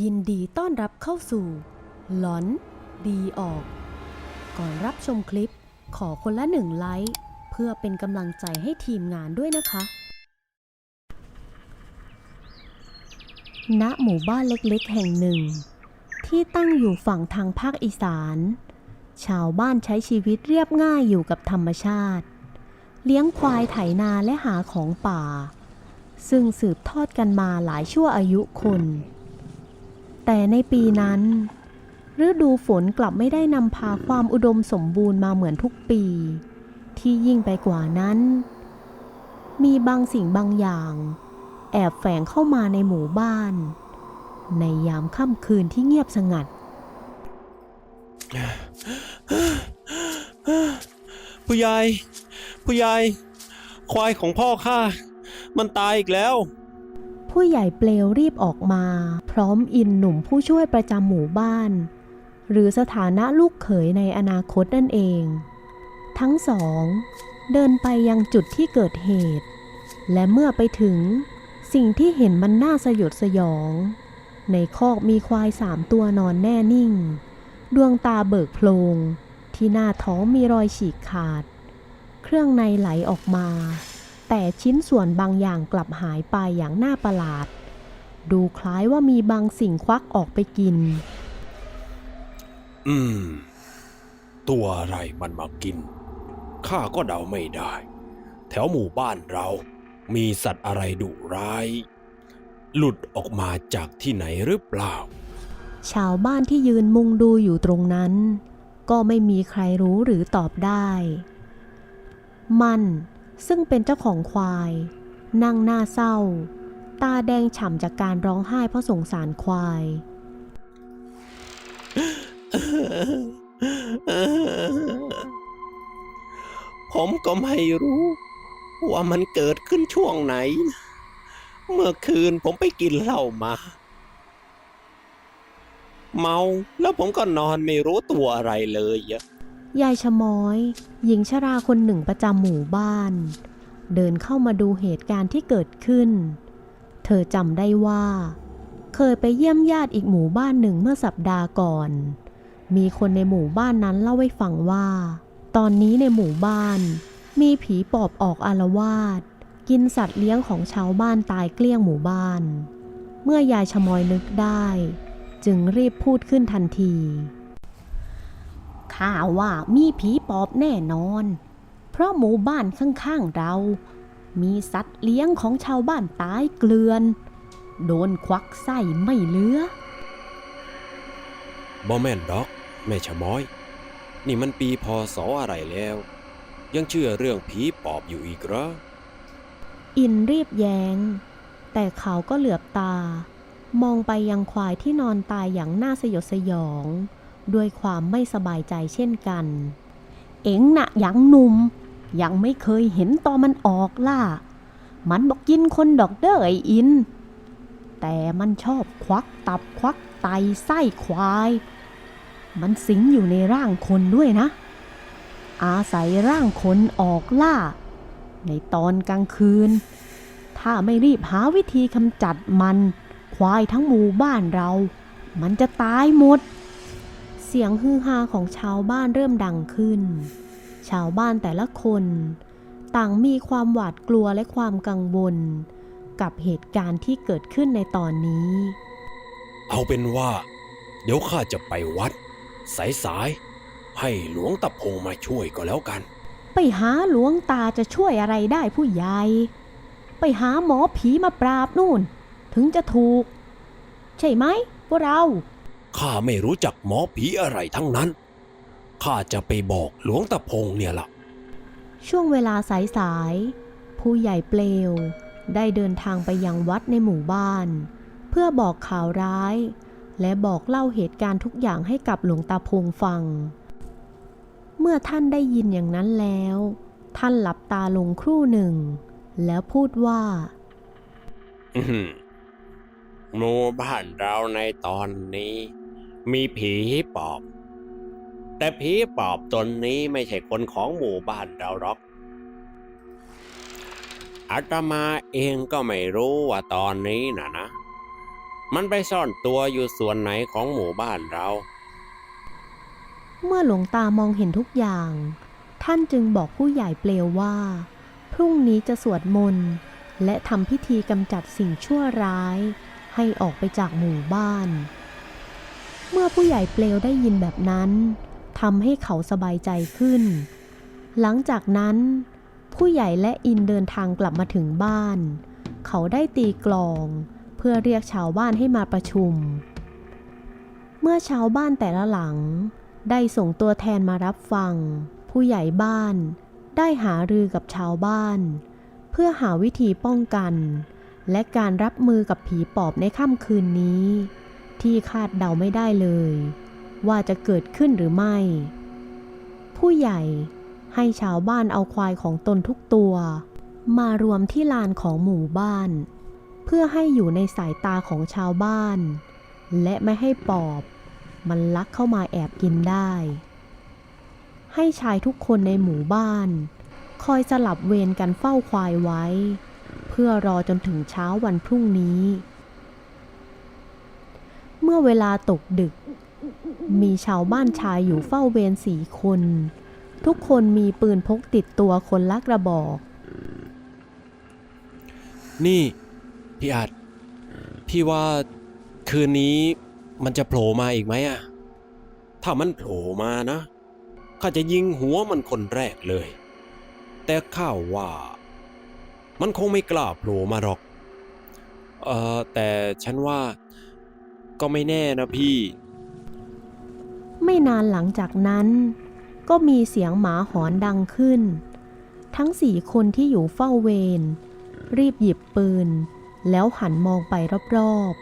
ยินดีต้อนรับเข้าสู่ หลอน ดีออก ก่อนรับชมคลิป ขอคนละหนึ่งไลค์ เพื่อเป็นกำลังใจให้ทีมงานด้วยนะคะ ณ หมู่บ้านเล็กๆ แห่งหนึ่ง ที่ตั้งอยู่ฝั่งทางภาคอีสาน ชาวบ้านใช้ชีวิตเรียบง่ายอยู่กับธรรมชาติ เลี้ยงควายไถนาและหาของป่า ซึ่งสืบทอดกันมาหลายชั่วอายุคน แต่ในปีนั้น ฤดูฝนกลับไม่ได้นำพาความอุดมสมบูรณ์มาเหมือนทุกปี ที่ยิ่งไปกว่านั้น มีบางสิ่งบางอย่าง แอบแฝงเข้ามาในหมู่บ้าน ในยามค่ำคืนที่เงียบสงัดผู้ใหญ่ผู้ใหญ่ควายของพ่อข้ามันตายอีกแล้ว ผู้ใหญ่เปลวรีบออกมา พร้อมอินหนุ่มผู้ช่วยประจำหมู่บ้าน หรือสถานะลูกเขยในอนาคตนั่นเอง ทั้งสอง เดินไปยังจุดที่เกิดเหตุ และเมื่อไปถึง สิ่งที่เห็นมันน่าสยดสยอง ในคอกมีควายสามตัวนอนแน่นิ่ง ดวงตาเบิกโพลงที่หน้าท้องมีรอยฉีกขาด เครื่องในไหลออกมา แต่ชิ้นส่วนบางอย่างกลับหายไปอย่างน่าประหลาด ดูคล้ายว่ามีบางสิ่งควักออกไปกิน อืม ตัวอะไรมันมากิน ข้าก็เดาไม่ได้ แถวหมู่บ้านเรา มีสัตว์อะไรดุร้าย หลุดออกมาจากที่ไหนหรือเปล่า ชาวบ้านที่ยืนมุงดูอยู่ตรงนั้น ก็ไม่มีใครรู้หรือตอบได้ มัน ซึ่งเป็นเจ้าของควาย นั่งหน้าเศร้า ตาแดงฉ่ำจากการร้องไห้เพราะสงสารควาย ผมก็ไม่รู้ ว่ามันเกิดขึ้นช่วงไหน เมื่อคืนผมไปกินเหล้ามา เมาแล้วผมก็นอนไม่รู้ตัวอะไรเลยอะ ยายชะม้อย หญิงชราคนหนึ่งประจำหมู่บ้าน เดินเข้ามาดูเหตุการณ์ที่เกิดขึ้น เธอจำได้ว่า เคยไปเยี่ยมญาติอีกหมู่บ้านหนึ่งเมื่อสัปดาห์ก่อน มีคนในหมู่บ้านนั้นเล่าให้ฟังว่า ตอนนี้ในหมู่บ้าน มีผีปอบออกอารวาสกินสัตว์เลี้ยงของชาวบ้านตายเกลี้ยงหมู่บ้าน เมื่อยายชะมอยนึกได้ จึงรีบพูดขึ้นทันที ข้าว่ามีผีปอบแน่นอน เพราะหมู่บ้านข้างๆเรา มีสัตว์เลี้ยงของชาวบ้านตายเกลื่อน โดนควักไส้ไม่เหลือบอแม่นด็อก แม่ชะม้อย นี่มันปีพศอะไรแล้ว ยังเชื่อเรื่องผีปอบอยู่อีกเหรออินรีบแยง้ง แต่เขาก็เหลือบตา มองไปยังควายที่นอนตายอย่างน่าสยดสยอง ด้วยความไม่สบายใจเช่นกัน เอ็งน่ะยังหนุ่ม ยังไม่เคยเห็นตอนมันออกล่ะ มันบอกกินคนดอกเด้อไออิน แต่มันชอบควักตับควักไตไส้ควาย มันสิงอยู่ในร่างคนด้วยนะ อาศัยร่างคนออกล่า ในตอนกลางคืน ถ้าไม่รีบหาวิธีกำจัดมัน ควายทั้งหมู่บ้านเรา มันจะตายหมด เสียงฮือฮาของชาวบ้านเริ่มดังขึ้น ชาวบ้านแต่ละคน ต่างมีความหวาดกลัวและความกังวล กับเหตุการณ์ที่เกิดขึ้นในตอนนี้ เอาเป็นว่า เดี๋ยวข้าจะไปวัด สายๆให้หลวงตาพงมาช่วยก็แล้วกัน ไปหาหลวงตาจะช่วยอะไรได้ผู้ใหญ่ ไปหาหมอผีมาปราบนู่น ถึงจะถูก ใช่ไหมพวกเรา ข้าไม่รู้จักหมอผีอะไรทั้งนั้น ข้าจะไปบอกหลวงตาพงเนี่ยล่ะ ช่วงเวลาสายๆ ผู้ใหญ่เปลว ได้เดินทางไปยังวัดในหมู่บ้าน เพื่อบอกข่าวร้าย และบอกเล่าเหตุการณ์ทุกอย่างให้กับหลวงตาพงฟัง เมื่อท่านได้ยินอย่างนั้นแล้ว ท่านหลับตาลงครู่หนึ่ง แล้วพูดว่าอื้อหือหมู่บ้านเราในตอนนี้ มีผีปอบ แต่ผีปอบตนนี้ไม่ใช่คนของหมู่บ้านเราหรอกอาตมาเองก็ไม่รู้ว่าตอนนี้นะนะ มันไปซ่อนตัวอยู่ส่วนไหนของหมู่บ้านเรา เมื่อหลวงตามองเห็นทุกอย่าง ท่านจึงบอกผู้ใหญ่เปลวว่า พรุ่งนี้จะสวดมนต์และทำพิธีกำจัดสิ่งชั่วร้าย ให้ออกไปจากหมู่บ้าน เมื่อผู้ใหญ่เปลวได้ยินแบบนั้นทำให้เขาสบายใจขึ้น หลังจากนั้น ผู้ใหญ่และอินเดินทางกลับมาถึงบ้าน เขาได้ตีกลอง เพื่อเรียกชาวบ้านให้มาประชุม เมื่อชาวบ้านแต่ละหลัง ได้ส่งตัวแทนมารับฟัง ผู้ใหญ่บ้าน ได้หารือกับชาวบ้าน เพื่อหาวิธีป้องกัน และการรับมือกับผีปอบในค่ำคืนนี้ ที่คาดเดาไม่ได้เลย ว่าจะเกิดขึ้นหรือไม่ ผู้ใหญ่ให้ชาวบ้านเอาควายของตนทุกตัว มารวมที่ลานของหมู่บ้าน เพื่อให้อยู่ในสายตาของชาวบ้าน และไม่ให้ปอบ มันลักเข้ามาแอบกินได้ ให้ชายทุกคนในหมู่บ้าน คอยสลับเวรกันเฝ้าควายไว้ เพื่อรอจนถึงเช้าวันพรุ่งนี้ เมื่อเวลาตกดึก มีชาวบ้านชายอยู่เฝ้าเวรสี่คน ทุกคนมีปืนพกติดตัวคนละกระบอก นี่ พี่อาจพี่ว่าคืนนี้มันจะโผล่มาอีกไหมอะถ้ามันโผล่มานะข้าจะยิงหัวมันคนแรกเลย แต่ข้าวว่า มันคงไม่กล้าโผล่มาหรอก เออแต่ฉันว่า ก็ไม่แน่นะพี่ ไม่นานหลังจากนั้น ก็มีเสียงหมาหอนดังขึ้น ทั้งสี่คนที่อยู่เฝ้าเวรรีบหยิบปืน แล้วหันมองไปรอบ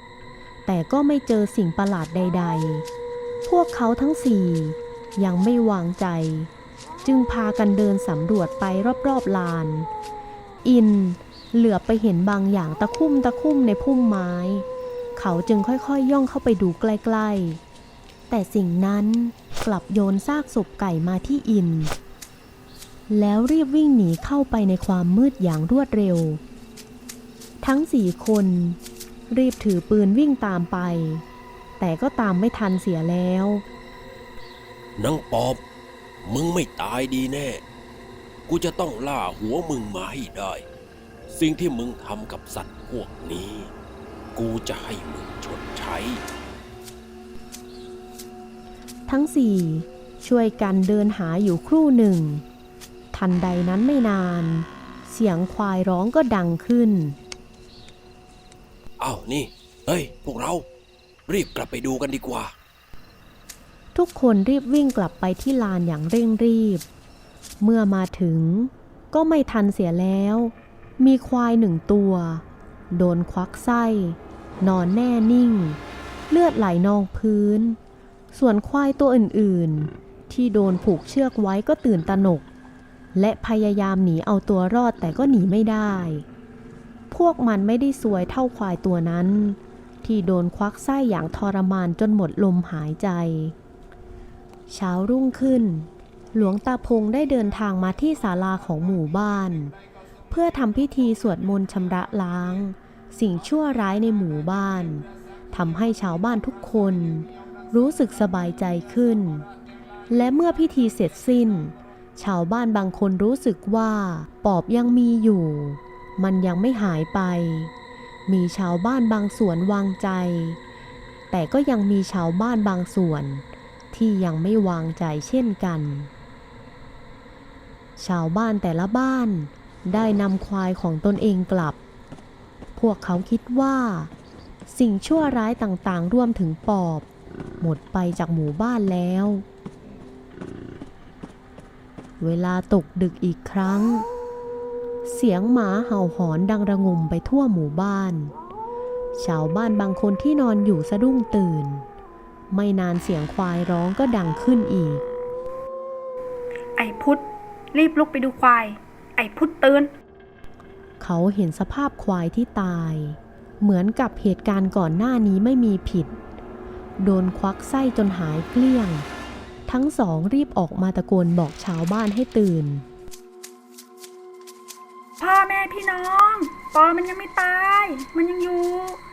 ๆ แต่ก็ไม่เจอสิ่งประหลาดใด ๆ พวกเขาทั้งสี่ยังไม่วางใจ จึงพากันเดินสำรวจไปรอบๆลาน อินเหลือบไปเห็นบางอย่างตะคุ่มตะคุ่มในพุ่มไม้ เขาจึงค่อยๆย่องเข้าไปดูใกล้ๆ แต่สิ่งนั้นกลับโยนซากศพไก่มาที่อิน แล้วรีบวิ่งหนีเข้าไปในความมืดอย่างรวดเร็ว ทั้งสี่คน รีบถือปืนวิ่งตามไป แต่ก็ตามไม่ทันเสียแล้วนังปอบ มึงไม่ตายดีแน่ กูจะต้องล่าหัวมึงมาให้ได้ สิ่งที่มึงทำกับสัตว์พวกนี้ กูจะให้มึงชดใช้ ทั้งสี่ช่วยกันเดินหาอยู่ครู่หนึ่ง ทันใดนั้นไม่นาน เสียงควายร้องก็ดังขึ้นอ้าวนี่ เฮ้ย พวกเรา รีบกลับไปดูกันดีกว่า ทุกคนรีบวิ่งกลับไปที่ลานอย่างเร่งรีบ เมื่อมาถึงก็ไม่ทันเสียแล้ว มีควายหนึ่งตัว โดนควักไส้ นอนแน่นิ่ง เลือดไหลนองพื้น ส่วนควายตัวอื่นๆ ที่โดนผูกเชือกไว้ก็ตื่นตระหนก และพยายามหนีเอาตัวรอดแต่ก็หนีไม่ได้ พวกมันไม่ได้สวยเท่าควายตัวนั้น ที่โดนควักไส้อย่างทรมานจนหมดลมหายใจ เช้ารุ่งขึ้น หลวงตาพงได้เดินทางมาที่ศาลาของหมู่บ้าน เพื่อทำพิธีสวดมนต์ชำระล้าง สิ่งชั่วร้ายในหมู่บ้านทำให้ชาวบ้านทุกคน รู้สึกสบายใจขึ้น และเมื่อพิธีเสร็จสิ้น ชาวบ้านบางคนรู้สึกว่าปอบยังมีอยู่ มันยังไม่หายไป มีชาวบ้านบางส่วนวางใจ แต่ก็ยังมีชาวบ้านบางส่วน ที่ยังไม่วางใจเช่นกัน ชาวบ้านแต่ละบ้านได้นำควายของตนเองกลับ วกเขาคิดว่า สิ่งชั่วร้ายต่างๆ รวมถึงปอบ หมดไปจากหมู่บ้านแล้ว เวลาตกดึกอีกครั้ง เสียงหมาเห่าหอนดังระงมไปทั่วหมู่บ้าน ชาวบ้านบางคนที่นอนอยู่สะดุ้งตื่น ไม่นานเสียงควายร้องก็ดังขึ้นอีก ไอ้พุทธรีบลุกไปดูควาย ไอ้พุทธตื่น เขาเห็นสภาพควายที่ตาย เหมือนกับเหตุการณ์ก่อนหน้านี้ไม่มีผิด โดนควักไส้จนหายเกลี้ยง ทั้งสองรีบออกมาตะโกนบอกชาวบ้านให้ตื่น พ่อแม่พี่น้องปอมันยังไม่ตาย มันยังอยู่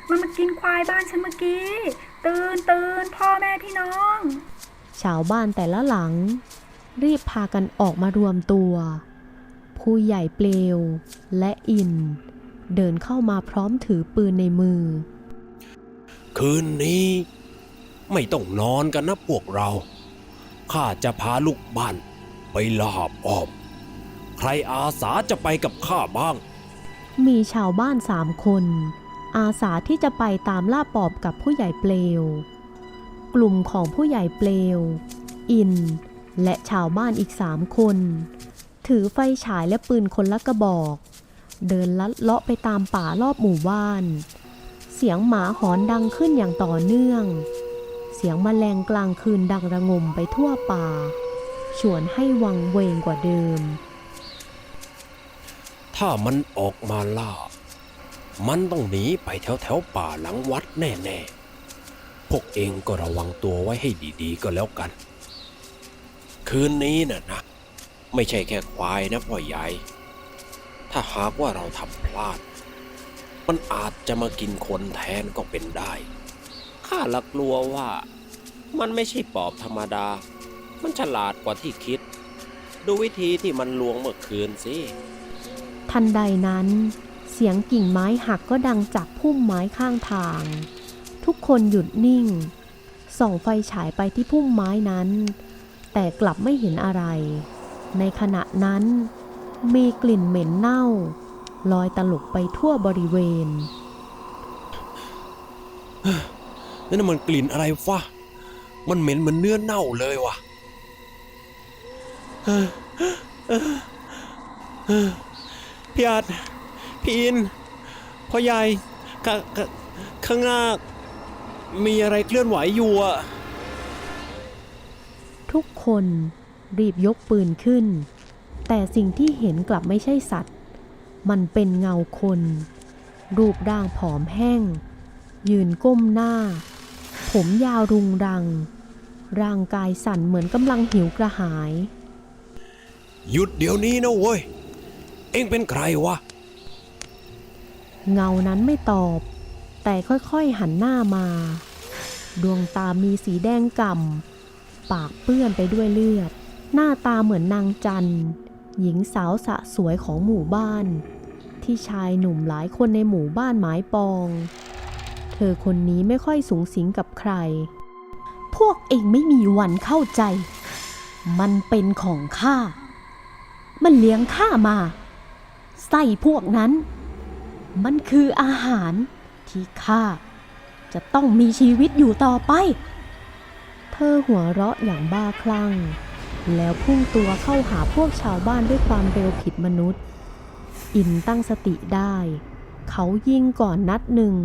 มันมากินควายบ้านฉันเมื่อกี้ ตื่นตื่นพ่อแม่พี่น้อง ชาวบ้านแต่ละหลัง รีบพากันออกมารวมตัว ผู้ใหญ่เปลว และอิน เดินเข้ามาพร้อมถือปืนในมือ คืนนี้ไม่ต้องนอนกันนะพวกเรา ข้าจะพาลูกบ้านไปลาบอ้อม ใครอาสาจะไปกับข้าบ้าง มีชาวบ้านสามคน อาสาที่จะไปตามล่าปอบกับผู้ใหญ่เปลว กลุ่มของผู้ใหญ่เปลว อิน และชาวบ้านอีกสามคน ถือไฟฉายและปืนคนละกระบอก เดินลัดเลาะไปตามป่ารอบหมู่บ้าน เสียงหมาหอนดังขึ้นอย่างต่อเนื่อง เสียงแมลงกลางคืนดังระงมไปทั่วป่า ชวนให้วังเวงกว่าเดิม ถ้ามันออกมาล่า มันต้องหนีไปแถวแถวป่าหลังวัดแน่ๆ พวกเองก็ระวังตัวไว้ให้ดีๆก็แล้วกัน คืนนี้น่ะนะ ไม่ใช่แค่ควายนะพ่อใหญ่ ถ้าหากว่าเราทำพลาด มันอาจจะมากินคนแทนก็เป็นได้ ข้าละกลัวว่า มันไม่ใช่ปอบธรรมดา มันฉลาดกว่าที่คิด ดูวิธีที่มันลวงเมื่อคืนสิ ทันใดนั้น เสียงกิ่งไม้หักก็ดังจากพุ่มไม้ข้างทาง ทุกคนหยุดนิ่ง ส่องไฟฉายไปที่พุ่มไม้นั้น แต่กลับไม่เห็นอะไร ในขณะนั้น มีกลิ่นเหม็นเน่า ลอยตลบไปทั่วบริเวณ นั่นมันกลิ่นอะไรวะ มันเหม็นเหมือนเนื้อเน่าเลยว่ะเฮ้อเฮ้อเฮ้อพี่อาจพี่อินพ่อใหญ่ขขข้างหน้า มีอะไรเคลื่อนไหวอยู่อะทุกคน รีบยกปืนขึ้น แต่สิ่งที่เห็นกลับไม่ใช่สัตว์ มันเป็นเงาคน รูปร่างผอมแห้ง ยืนก้มหน้า ผมยาวรุงรัง ร่างกายสั่นเหมือนกำลังหิวกระหาย หยุดเดี๋ยวนี้นะเว้ย เอ็งเป็นใครวะ เงานั้นไม่ตอบ แต่ค่อยๆหันหน้ามา ดวงตามีสีแดงก่ำปากเปื้อนไปด้วยเลือด หน้าตาเหมือนนางจันหญิงสาวสะสวยของหมู่บ้าน ที่ชายหนุ่มหลายคนในหมู่บ้านหมายปอง เธอคนนี้ไม่ค่อยสูงสิงกับใคร พวกเองไม่มีวันเข้าใจ มันเป็นของข้า มันเลี้ยงข้ามาไส้พวกนั้น มันคืออาหารที่ข้าจะต้องมีชีวิตอยู่ต่อไป เธอหัวเราะอย่างบ้าคลั่ง แล้วพุ่งตัวเข้าหาพวกชาวบ้านด้วยความเร็วผิดมนุษย์ อินตั้งสติได้ เขายิงก่อนนัดหนึ่ง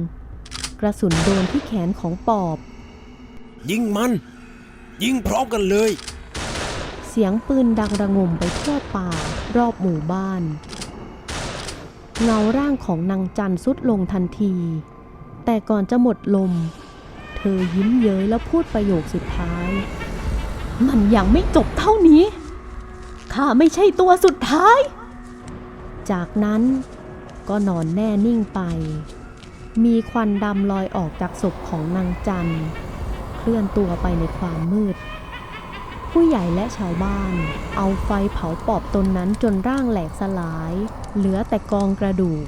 กระสุนโดนที่แขนของปอบ ยิงมัน ยิงพร้อมกันเลย เสียงปืนดังระงมไปทั่วป่า รอบหมู่บ้าน เงาร่างของนางจันทร์สุดลงทันที แต่ก่อนจะหมดลม เธอยิ้มเย้ยแล้วพูดประโยคสุดท้าย มันยังไม่จบเท่านี้ ข้าไม่ใช่ตัวสุดท้าย จากนั้นก็นอนแน่นิ่งไป มีควันดำลอยออกจากศพของนางจันเคลื่อนตัวไปในความมืด ผู้ใหญ่และชาวบ้าน เอาไฟเผาปอบตนนั้นจนร่างแหลกสลาย เหลือแต่กองกระดูก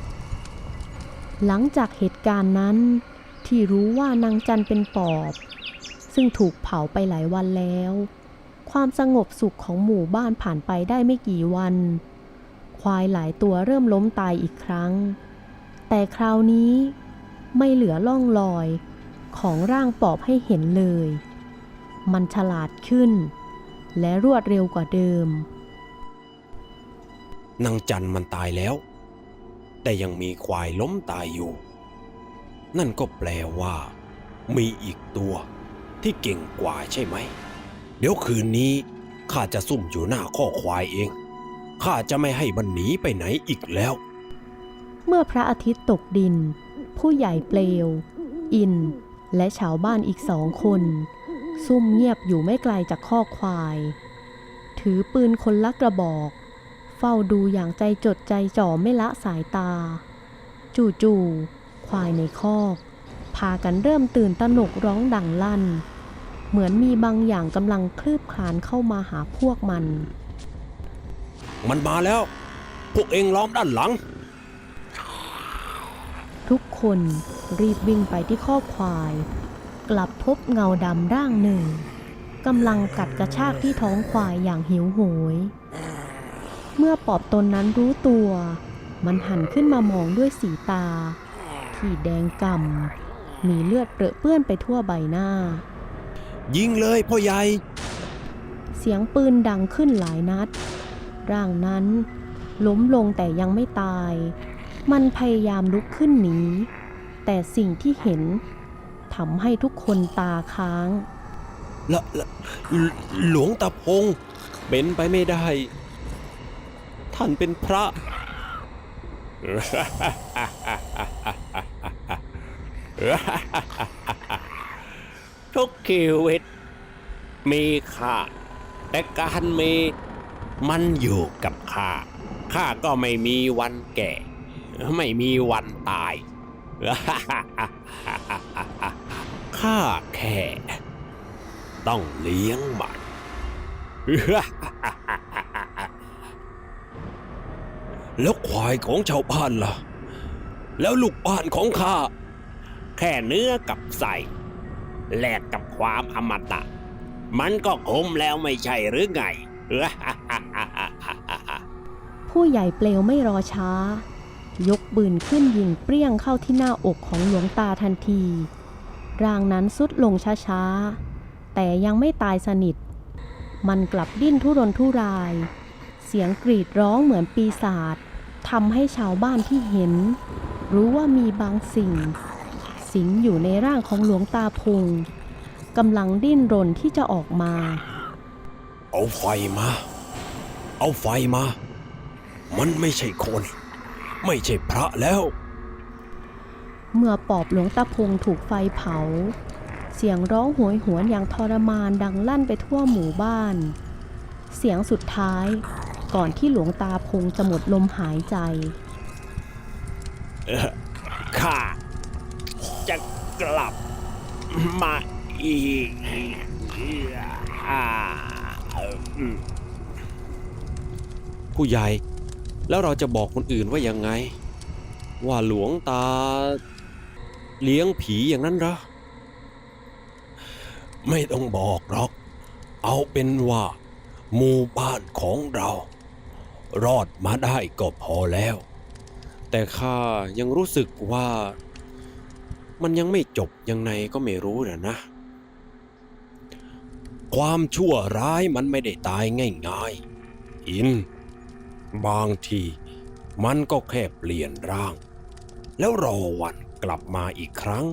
หลังจากเหตุการณ์นั้น ที่รู้ว่านางจันเป็นปอบ ซึ่งถูกเผาไปหลายวันแล้ว ความสงบสุขของหมู่บ้านผ่านไปได้ไม่กี่วัน ควายหลายตัวเริ่มล้มตายอีกครั้ง แต่คราวนี้ไม่เหลือล่องลอยของร่างปอบให้เห็นเลย มันฉลาดขึ้น และรวดเร็วกว่าเดิม นางจันมันตายแล้ว แต่ยังมีควายล้มตายอยู่ นั่นก็แปลว่า มีอีกตัวที่เก่งกว่าใช่ไหม เดี๋ยวคืนนี้ข้าจะซุ่มอยู่หน้าข้อควายเอง ข้าจะไม่ให้มันหนีไปไหนอีกแล้ว เมื่อพระอาทิตย์ตกดิน ผู้ใหญ่เปลว อิน และชาวบ้านอีกสองคน ซุ่มเงียบอยู่ไม่ไกลจากข้อควาย ถือปืนคนละกระบอก เฝ้าดูอย่างใจจดใจจ่อไม่ละสายตา จู่ๆควายในคอก พากันเริ่มตื่นตระหนกร้องดังลั่น เหมือนมีบางอย่างกำลังคลืบคลานเข้ามาหาพวกมัน มันมาแล้ว พวกเองล้อมด้านหลัง ทุกคนรีบวิ่งไปที่ข้อกควาย กลับพบเงาดำร่างหนึ่งกำลังกัดกระชากที่ท้องควายอย่างหิวโหย เมื่อปอบตนนั้นรู้ตัว มันหันขึ้นมามองด้วยสีตา ที่แดงกำ่ำมีเลือดเปรอะเปื้อนไปทั่วใบหน้า ยิงเลยพ่อใหญ่ เสียงปืนดังขึ้นหลายนัด ร่างนั้นล้มลงแต่ยังไม่ตาย มันพยายามลุกขึ้นหนี แต่สิ่งที่เห็นทำให้ทุกคนตาค้างละละหลวงตาพงเป็นไปไม่ได้ ท่านเป็นพระ ทุกชีวิต มีค่า แต่การมีมันอยู่กับข้าข้าก็ไม่มีวันแก่ ไม่มีวันตาย ข้าแค่ ต้องเลี้ยงมัน แล้วควายของชาวบ้านล่ะ แล้วลูกบ้านของข้า แค่เนื้อกับใส่ แลกกับความอมตะ มันก็คุ้มแล้วไม่ใช่หรือไง ผู้ใหญ่เปลวไม่รอช้า ยกปืนขึ้นยิงเปรี้ยงเข้าที่หน้าอกของหลวงตาทันที ร่างนั้นสุดลงช้าๆ แต่ยังไม่ตายสนิท มันกลับดิ้นทุรนทุราย เสียงกรีดร้องเหมือนปีศาจทำให้ชาวบ้านที่เห็น รู้ว่ามีบางสิ่ง สิงอยู่ในร่างของหลวงตาพงกำลังดิ้นรนที่จะออกมา เอาไฟมา เอาไฟมา มันไม่ใช่คน ไม่ใช่พระแล้ว เมื่อปอบหลวงตาพงถูกไฟเผา เสียงร้องโหยหวนอย่างทรมานดังลั่นไปทั่วหมู่บ้าน เสียงสุดท้ายก่อนที่หลวงตาพงจะหมดลมหายใจข้า จะกลับมาอีกผู้ใหญ่ แล้วเราจะบอกคนอื่นว่ายังไง ว่าหลวงตา เลี้ยงผีอย่างนั้นเหรอ ไม่ต้องบอกหรอก เอาเป็นว่าหมู่บ้านของเรา รอดมาได้ก็พอแล้ว แต่ข้ายังรู้สึกว่า มันยังไม่จบยังไงก็ไม่รู้นะนะ ความชั่วร้ายมันไม่ได้ตายง่ายๆ อิน บางทีมันก็แค่เปลี่ยนร่าง แล้วรอวันกลับมาอีกครั้ง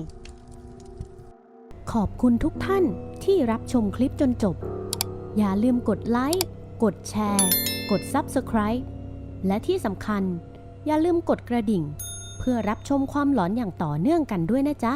ขอบคุณทุกท่านที่รับชมคลิปจนจบ อย่าลืมกดไลค์ กดแชร์ กด Subscribe และที่สำคัญ อย่าลืมกดกระดิ่ง เพื่อรับชมความหลอนอย่างต่อเนื่องกันด้วยนะจ๊ะ